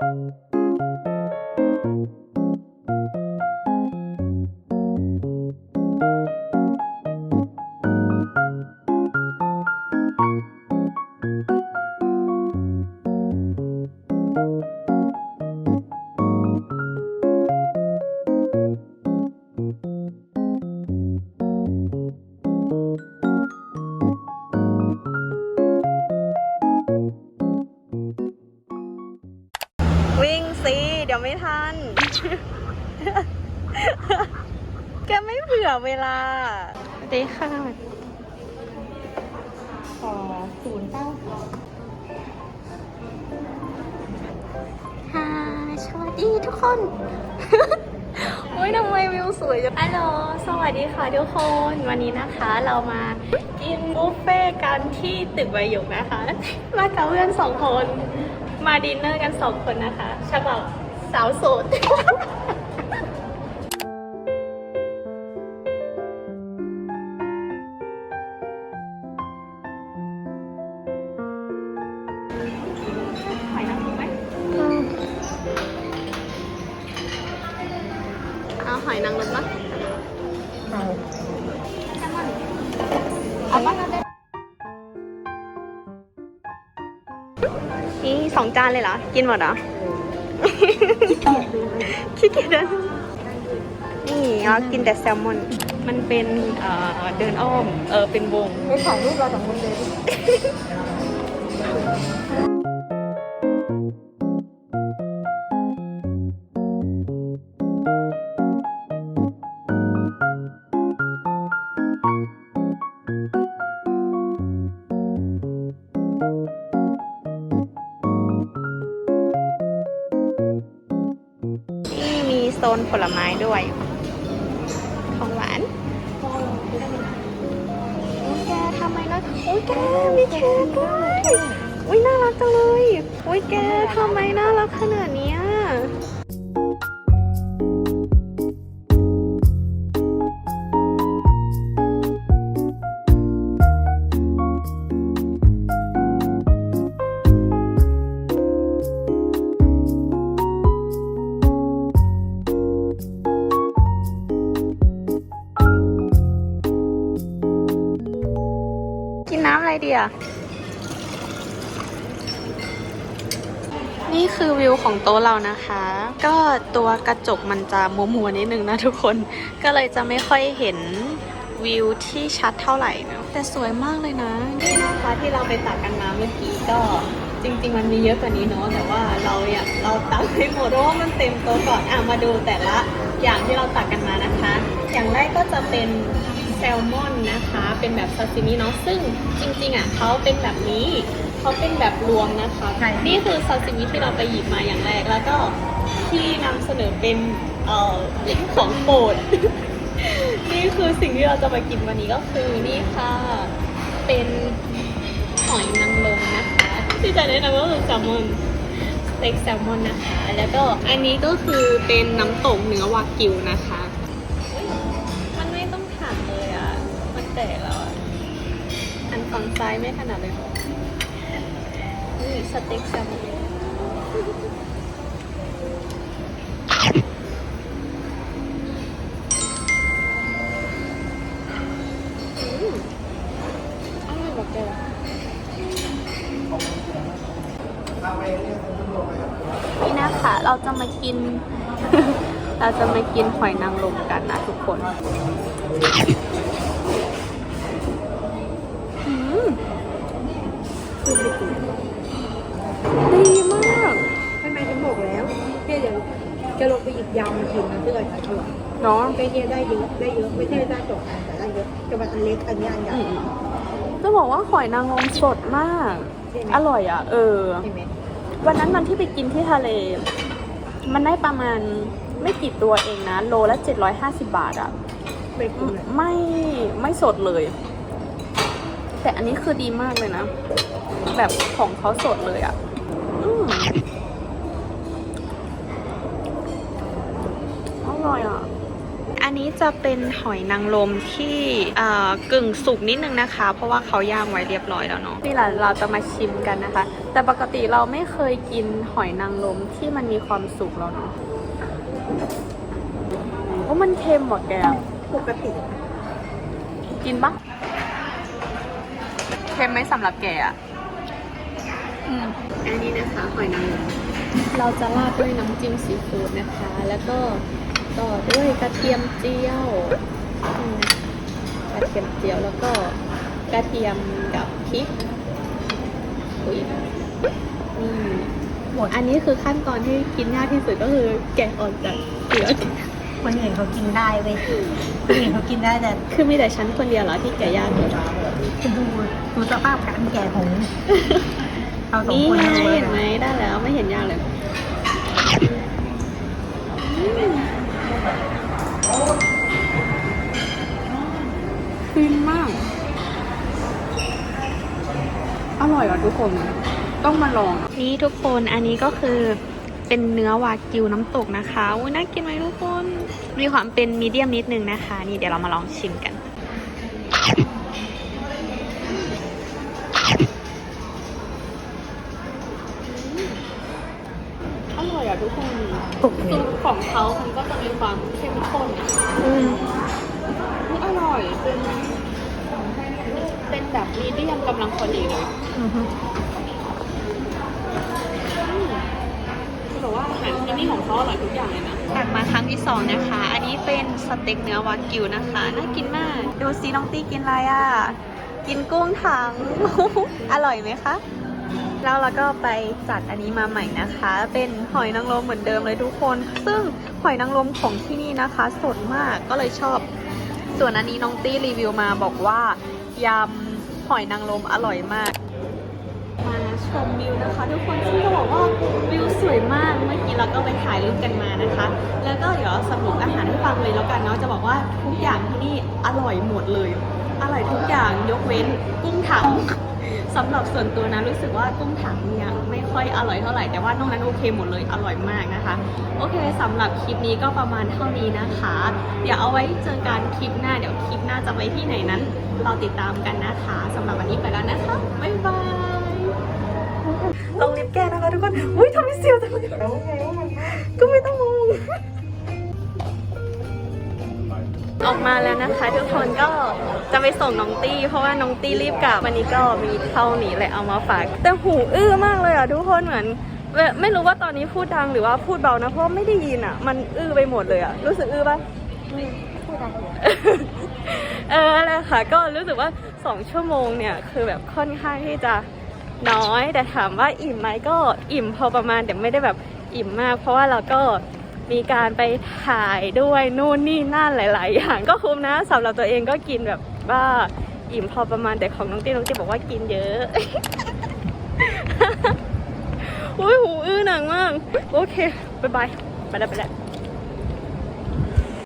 วิ่ งสิ เดี๋ยวไม่ทัน แกไม่เผื่อเวลาสวัสดีค่ะขอศูนย์เก้าค่ะสวัสดีทุกคน โอ้ยทำไมวิวสวยจังฮัลโหลสวัสดีค่ะทุกคน วันนี้นะคะเรามากินบุฟเฟ่ต์กันที่ตึกใบหยกนะคะ มากับเพื่อนสองคน มาดินเนอร์กันสองคนนะคะฉบับสาวโสด หอยนางรมไหมเอาหอยนางรมปะเอาแซลมอนเอาปะนี่ สองจานเลยเหรอ กินหมดเหรอ ขี้เกียจเดินนี่เรากินแต่แซลมอน มันเป็นเอ่อเดินอ้อม เออเป็นวง ไปถ่ายรูปเราสองคนเลย นผลไม้ด้วย ของหวานโอ้ยแกทำไมนะโอ้ยแกมีเค้กด้วยอุ้ยน่ารักจังเลยโอ้ยแกทำไมน่ารักขนาดนี้ ดีอะนี่คือวิวของโต๊ะเรานะคะ ก็ตัวกระจกมันจะมัวมัวๆนิดนึงนะทุกคน ก็เลยจะไม่ค่อยเห็นวิวที่ชัดเท่าไหร่นะแต่สวยมากเลยนะนี่นะคะที่เราไปตักกันมาเมื่อกี้ก็จริง ๆ มันมีเยอะกว่านี้เนาะแต่ว่าเราอยากเราตักไม่หมดเพราะว่ามันเต็มโต๊ะก่อนอะมาดูแต่ละอย่างที่เราตักกันมานะคะ อย่างแรกก็จะเป็น แซลมอนนะคะ เป็นแบบซาซิมิเนาะซึ่งจริงๆอะเขาเป็นแบบนี้เขาเป็นแบบรวมนะคะ นี่คือซาซิมิที่เราไปหยิบมาอย่างแรก แล้วก็ที่นำเสนอเป็นเอ่อของโปรดนี่คือสิ่งที่เราจะมากินวันนี้ก็คือนี่ค่ะ เป็นหอยนางรมนะคะที่จะแนะนำก็คือแซลมอนสเต็กแซลมอนนะคะ แล้วก็อันนี้ก็คือเป็นน้ำตกเนื้อวากิวนะคะ มันแตกแล้วอะอันฝั่งซ้ายไม่ถนัดเลยนี่สเต็กแซลมอนอืมอร่อยแบบเดิมนี่นะคะเราจะมากิน เราจะมากินหอยนางรมกันนะทุกคน จะลงไปหยิบยำมากินนะเพื่อนค่ะเพื่อนเนาะไปเนี่ยได้เยอะได้เยอะไม่ใช่ได้จบกันแต่ได้เยอะแต่มันอันเล็กอันนี้อันใหญ่อืมจะบอกว่าหอยนางรมสดมากใช่ไหมอร่อยอะ เออใช่ไหมวันนั้นวันที่ไปกินที่ทะเล มันได้ประมาณไม่กี่ตัวเองนะ โลละ750บาทอะไม่คุ้มเลยไม่ไม่สดเลย แต่อันนี้คือดีมากเลยนะ แบบของเขาสดเลยอะอืม ร่อยอะอันนี้จะเป็นหอยนางรมที่อ่ากึ่งสุกนิดนึงนะคะ เพราะว่าเขาย่างไว้เรียบร้อยแล้วเนาะนี่แหละเราจะมาชิมกันนะคะ แต่ปกติเราไม่เคยกินหอยนางรมที่มันมีความสุกแล้วเนาะโอ้มันเค็มหมดแกปกติ กินปะเค็มไหมสำหรับแกอะอืมอันนี้นะคะหอยนางรมเราจะราดด้วยน้ำจิ้มซีฟู้ดนะคะ แล้วก็ ต่อด้วยกระเทียมเจียวนี่นะคะกระเทียมเจียวแล้วก็กระเทียมกับพริกอุ้ยนี่หมดอันนี้คือขั้นตอนที่กินยากที่สุดก็คือแกะออกจากเกลือคนอื่นเขากินได้เว้ยคนอื่นเขากินได้แต่คือมีแต่ฉันคนเดียวเหรอที่แกะยากเลยคุณดูดูสภาพการแก่ของเราสองนี่คนไงดูเห็นไหมได้แล้วไม่เห็นยากเลย ฟินมาก อร่อยอะทุกคน ต้องมาลอง นี่ทุกคนอันนี้ก็คือเป็นเนื้อวากิวน้ำตกนะคะอุ้ยน่ากินไหมทุกคน มีความเป็นมีเดียมนิดนึงนะคะ นี่เดี๋ยวเรามาลองชิมกัน อร่อยอะทุกคนปกคือของเขามันก็จะมีความเข้มข้นอะอืมอุ๊ยอร่อยเป็นเป็นแบบมีเดียมกำลังพอดีเลยอือฮึคือแบบว่าอาหารที่นี่ของเขาอร่อยทุกอย่างเลยนะตักมาครั้งที่สองนะคะ อันนี้เป็นสเต็กเนื้อวากิวนะคะ น่ากินมาก ดูซีน้องตี้กินอะไรอะ กินกุ้งถัง อร่อยไหมคะ แล้วเราก็ไปจัดอันนี้มาใหม่นะคะ เป็นหอยนางรมเหมือนเดิมเลยทุกคน ซึ่งหอยนางรมของที่นี่นะคะ สดมากก็เลยชอบ ส่วนอันนี้น้องตี้รีวิวมาบอกว่ายำหอยนางรมอร่อยมาก มาชมวิวนะคะ ทุกคนซึ่งจะบอกว่าวิวสวยมากเมื่อกี้เราก็ไปถ่ายรูปกันมานะคะ แล้วก็เดี๋ยวสรุปอาหารให้ฟังเลยแล้วกันเนาะจะบอกว่าทุกอย่างที่นี่อร่อยหมดเลยอร่อยทุกอย่างยกเว้นกุ้งถัง สำหรับส่วนตัวนะรู้สึกว่ากุ้งถังเนี่ยไม่ค่อยอร่อยเท่าไหร่แต่ว่านอกนั้นโอเคหมดเลยอร่อยมากนะคะ โอเคสำหรับคลิปนี้ก็ประมาณเท่านี้นะคะ เดี๋ยวเอาไว้เจอกันคลิปหน้าเดี๋ยวคลิปหน้าจะไปที่ไหนนั้นเราติดตามกันนะคะสำหรับวันนี้ไปแล้วนะคะบ๊ายบายลงลิปแก้นะคะทุกคนอุ้ยทำไมเสียวจังเลยก็ไม่ต้องมอง ออกมาแล้วนะคะ ทุกคนก็จะไปส่งน้องตี้ เพราะว่าน้องตี้รีบกลับวันนี้ก็มีเท่านี้แหละเอามาฝาก แต่หูอื้อมากเลยอะทุกคนเหมือนเอ่อไม่รู้ว่าตอนนี้พูดดังหรือว่าพูดเบานะเพราะไม่ได้ยินอะ มันอื้อไปหมดเลยอะรู้สึกอื้อปะพูดอะไรเอออะไรค่ะ ก็รู้สึกว่า2ชั่วโมงเนี่ยคือแบบค่อนข้างที่จะน้อยแต่ถามว่าอิ่มไหมก็อิ่มพอประมาณแต่ไม่ได้แบบอิ่มมาก เพราะว่าเราก็ มีการไปถ่ายด้วยนู่นนี่นั่นหลาย ๆ อย่างก็คุ้มนะสำหรับตัวเองก็กินแบบว่าอิ่มพอประมาณแต่ของน้องตี้น้องตี้บอกว่ากินเยอะอุ้ยหูอื้อหนังมาก โอเคบายบายไปแล้วไปแล้ว